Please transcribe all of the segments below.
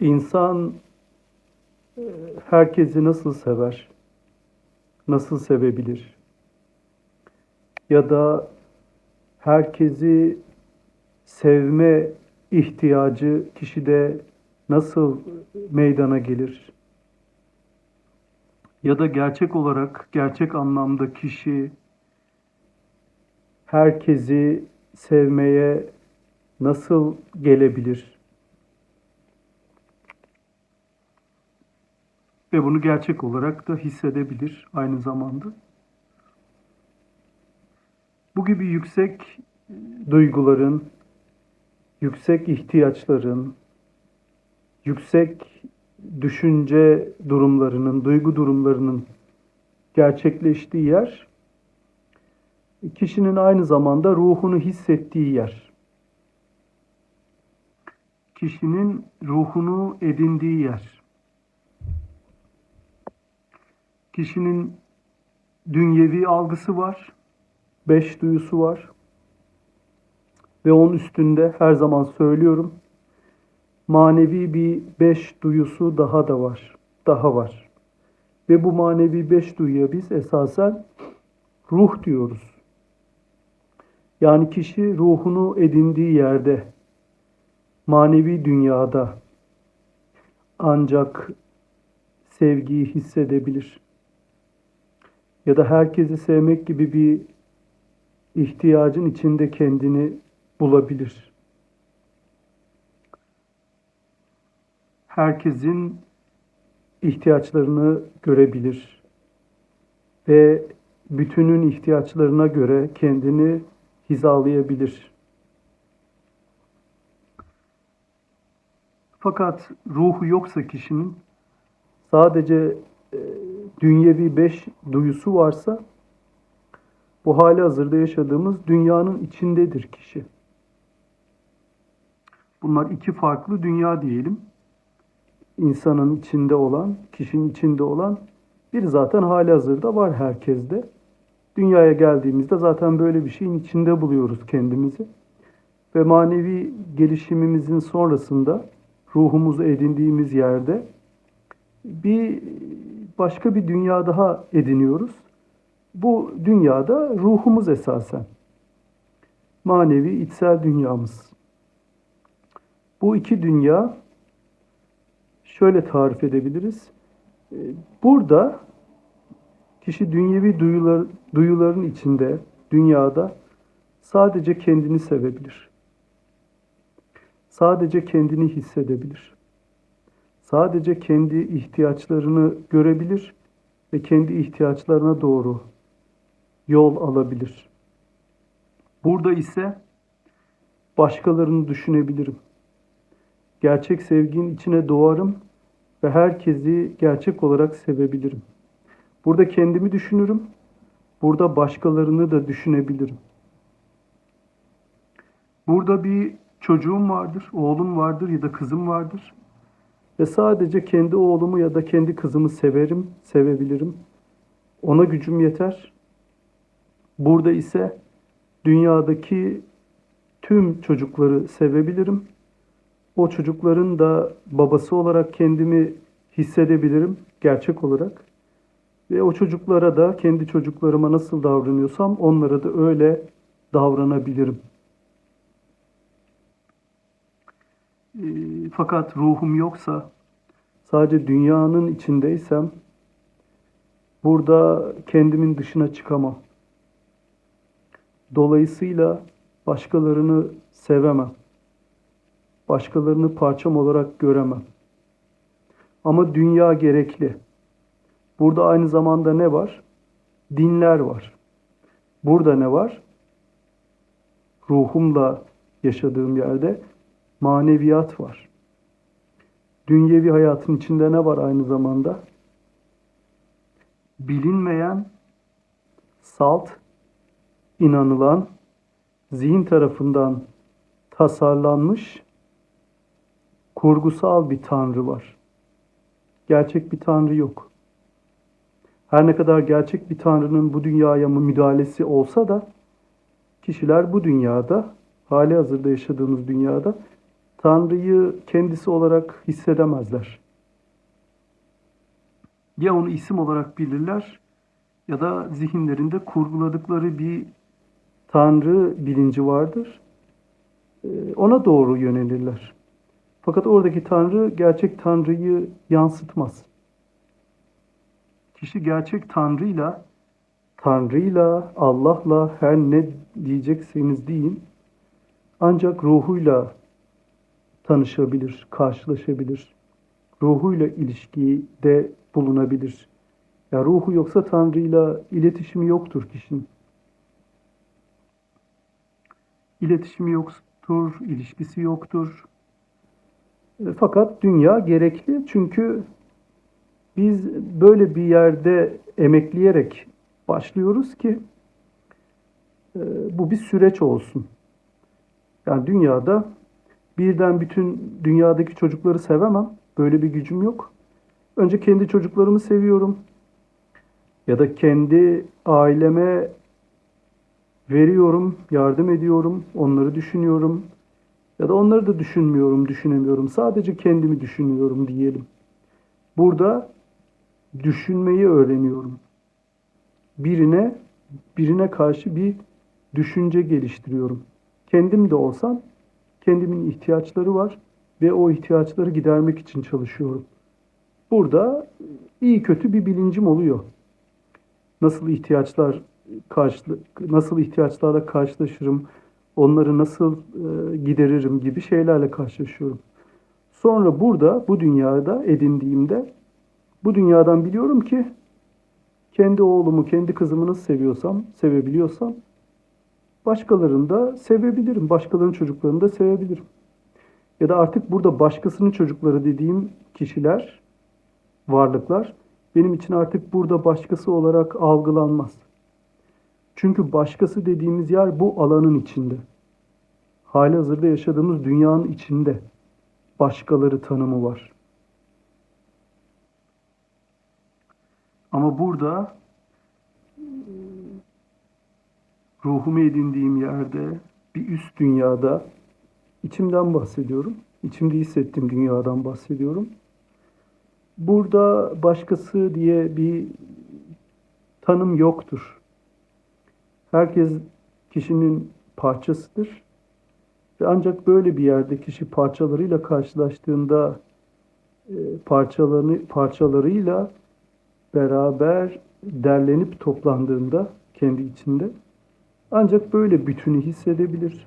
İnsan e, herkesi nasıl sever? Nasıl sevebilir? Ya da herkesi sevme ihtiyacı kişide nasıl meydana gelir? Ya da gerçek olarak, gerçek anlamda kişi herkesi sevmeye nasıl gelebilir? Ve bunu gerçek olarak da hissedebilir aynı zamanda. Bu gibi yüksek duyguların, yüksek ihtiyaçların, yüksek düşünce durumlarının, duygu durumlarının gerçekleştiği yer, kişinin aynı zamanda ruhunu hissettiği yer. Kişinin ruhunu edindiği yer. Kişinin dünyevi algısı var, beş duyusu var. Ve onun üstünde her zaman söylüyorum, manevi bir beş duyusu daha da var, daha var. Ve bu manevi beş duyuya biz esasen ruh diyoruz. Yani kişi ruhunu edindiği yerde, manevi dünyada ancak sevgiyi hissedebilir. Ya da herkesi sevmek gibi bir ihtiyacın içinde kendini bulabilir. Herkesin ihtiyaçlarını görebilir ve bütünün ihtiyaçlarına göre kendini hizalayabilir. Fakat ruhu yoksa kişinin sadece dünyevi beş duyusu varsa bu hali hazırda yaşadığımız dünyanın içindedir kişi. Bunlar iki farklı dünya diyelim. İnsanın içinde olan, kişinin içinde olan bir zaten hali hazırda var herkeste. Dünyaya geldiğimizde zaten böyle bir şeyin içinde buluyoruz kendimizi. Ve manevi gelişimimizin sonrasında ruhumuzu edindiğimiz yerde bir başka bir dünya daha ediniyoruz. Bu dünyada ruhumuz esasen. Manevi içsel dünyamız. Bu iki dünya şöyle tarif edebiliriz. Burada kişi dünyevi duyular, duyuların içinde, dünyada sadece kendini sevebilir. Sadece kendini hissedebilir. Sadece kendi ihtiyaçlarını görebilir ve kendi ihtiyaçlarına doğru yol alabilir. Burada ise başkalarını düşünebilirim. Gerçek sevginin içine doğarım ve herkesi gerçek olarak sevebilirim. Burada kendimi düşünürüm. Burada başkalarını da düşünebilirim. Burada bir çocuğum vardır, oğlum vardır ya da kızım vardır. Ve sadece kendi oğlumu ya da kendi kızımı severim, sevebilirim. Ona gücüm yeter. Burada ise dünyadaki tüm çocukları sevebilirim. O çocukların da babası olarak kendimi hissedebilirim gerçek olarak. Ve o çocuklara da kendi çocuklarıma nasıl davranıyorsam onlara da öyle davranabilirim. E, fakat ruhum yoksa, sadece dünyanın içindeysem burada kendimin dışına çıkamam. Dolayısıyla başkalarını sevemem. Başkalarını parçam olarak göremem. Ama dünya gerekli. Burada aynı zamanda ne var? Dinler var. Burada ne var? Ruhumla yaşadığım yerde maneviyat var. Dünyevi hayatın içinde ne var aynı zamanda? Bilinmeyen, salt, inanılan, zihin tarafından tasarlanmış kurgusal bir tanrı var. Gerçek bir tanrı yok. Her ne kadar gerçek bir tanrının bu dünyaya mı müdahalesi olsa da kişiler bu dünyada, hali hazırda yaşadığımız dünyada Tanrı'yı kendisi olarak hissedemezler. Ya onu isim olarak bilirler ya da zihinlerinde kurguladıkları bir Tanrı bilinci vardır. Ee, Ona doğru yönelirler. Fakat oradaki Tanrı gerçek Tanrı'yı yansıtmaz. Kişi gerçek Tanrı'yla, Tanrı'yla, Allah'la her ne diyecekseniz deyin, ancak ruhuyla tanışabilir, karşılaşabilir. Ruhuyla ilişkide bulunabilir. Ya ruhu yoksa Tanrı'yla iletişimi yoktur kişinin. İletişimi yoktur, ilişkisi yoktur. E, Fakat dünya gerekli çünkü biz böyle bir yerde emekleyerek başlıyoruz ki e, bu bir süreç olsun. Yani dünyada birden bütün dünyadaki çocukları sevemem. Böyle bir gücüm yok. Önce kendi çocuklarımı seviyorum. Ya da kendi aileme veriyorum, yardım ediyorum, onları düşünüyorum. Ya da onları da düşünmüyorum, düşünemiyorum. Sadece kendimi düşünüyorum diyelim. Burada düşünmeyi öğreniyorum. Birine birine karşı bir düşünce geliştiriyorum. Kendim de olsam kendimin ihtiyaçları var ve o ihtiyaçları gidermek için çalışıyorum. Burada iyi kötü bir bilincim oluyor. Nasıl ihtiyaçlar karşı nasıl ihtiyaçlarla karşılaşırım, onları nasıl e, gideririm gibi şeylerle karşılaşıyorum. Sonra burada bu dünyada edindiğimde bu dünyadan biliyorum ki kendi oğlumu, kendi kızımı nasıl seviyorsam, sevebiliyorsam başkalarını da sevebilirim. Başkalarının çocuklarını da sevebilirim. Ya da artık burada başkasının çocukları dediğim kişiler, varlıklar benim için artık burada başkası olarak algılanmaz. Çünkü başkası dediğimiz yer bu alanın içinde. Hali hazırda yaşadığımız dünyanın içinde başkaları tanımı var. Ama burada ruhumu edindiğim yerde, bir üst dünyada içimden bahsediyorum. İçimde hissettiğim dünyadan bahsediyorum. Burada başkası diye bir tanım yoktur. Herkes kişinin parçasıdır. Ve ancak böyle bir yerde kişi parçalarıyla karşılaştığında e, parçalarını parçalarıyla beraber derlenip toplandığında kendi içinde ancak böyle bütünü hissedebilir.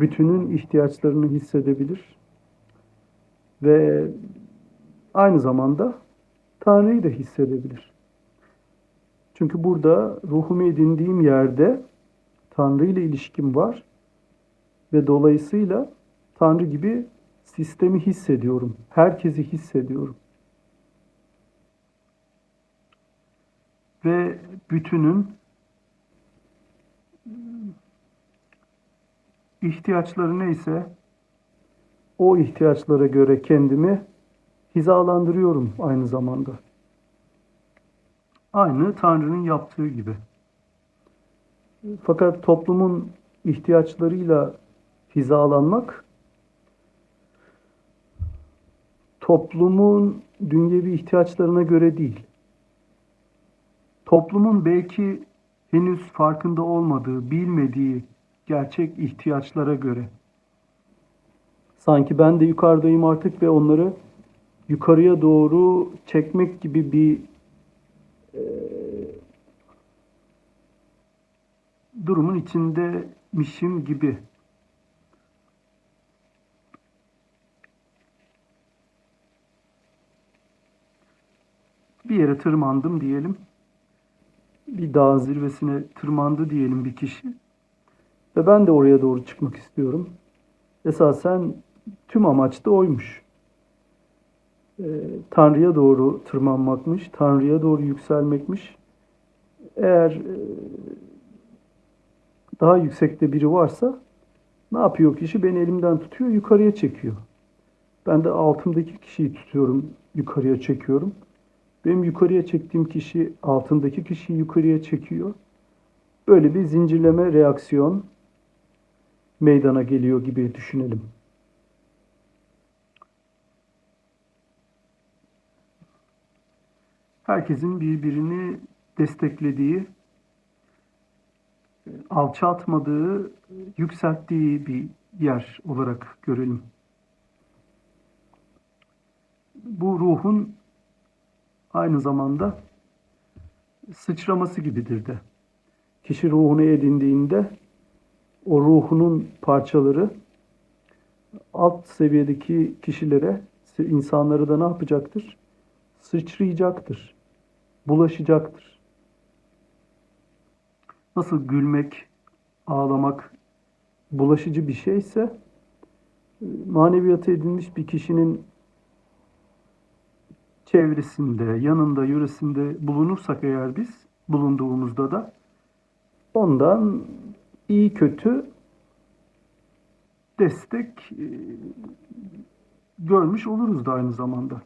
Bütünün ihtiyaçlarını hissedebilir. Ve aynı zamanda Tanrı'yı da hissedebilir. Çünkü burada ruhumu edindiğim yerde Tanrı ile ilişkim var ve dolayısıyla Tanrı gibi sistemi hissediyorum. Herkesi hissediyorum. Ve bütünün ihtiyaçları neyse o ihtiyaçlara göre kendimi hizalandırıyorum aynı zamanda. Aynı Tanrı'nın yaptığı gibi. Fakat toplumun ihtiyaçlarıyla hizalanmak toplumun dünyevi ihtiyaçlarına göre değil. Toplumun belki henüz farkında olmadığı, bilmediği gerçek ihtiyaçlara göre. Sanki ben de yukarıdayım artık ve onları yukarıya doğru çekmek gibi bir e, durumun içindemişim gibi. Bir yere tırmandım diyelim. Bir dağ zirvesine tırmandı diyelim bir kişi. Ve ben de oraya doğru çıkmak istiyorum. Esasen tüm amaç da oymuş. Ee, Tanrı'ya doğru tırmanmakmış, Tanrı'ya doğru yükselmekmiş. Eğer e, daha yüksekte biri varsa ne yapıyor kişi? Beni elimden tutuyor, yukarıya çekiyor. Ben de altımdaki kişiyi tutuyorum, yukarıya çekiyorum. Benim yukarıya çektiğim kişi altındaki kişiyi yukarıya çekiyor. Böyle bir zincirleme reaksiyon meydana geliyor gibi düşünelim. Herkesin birbirini desteklediği, alçaltmadığı, yükselttiği bir yer olarak görelim. Bu ruhun aynı zamanda sıçraması gibidir de. Kişi ruhunu edindiğinde o ruhunun parçaları alt seviyedeki kişilere, insanları da ne yapacaktır? Sıçrayacaktır. Bulaşacaktır. Nasıl gülmek, ağlamak bulaşıcı bir şeyse maneviyatı edinmiş bir kişinin çevresinde, yanında, yöresinde bulunursak eğer biz, bulunduğumuzda da ondan iyi kötü destek e, görmüş oluruz da aynı zamanda.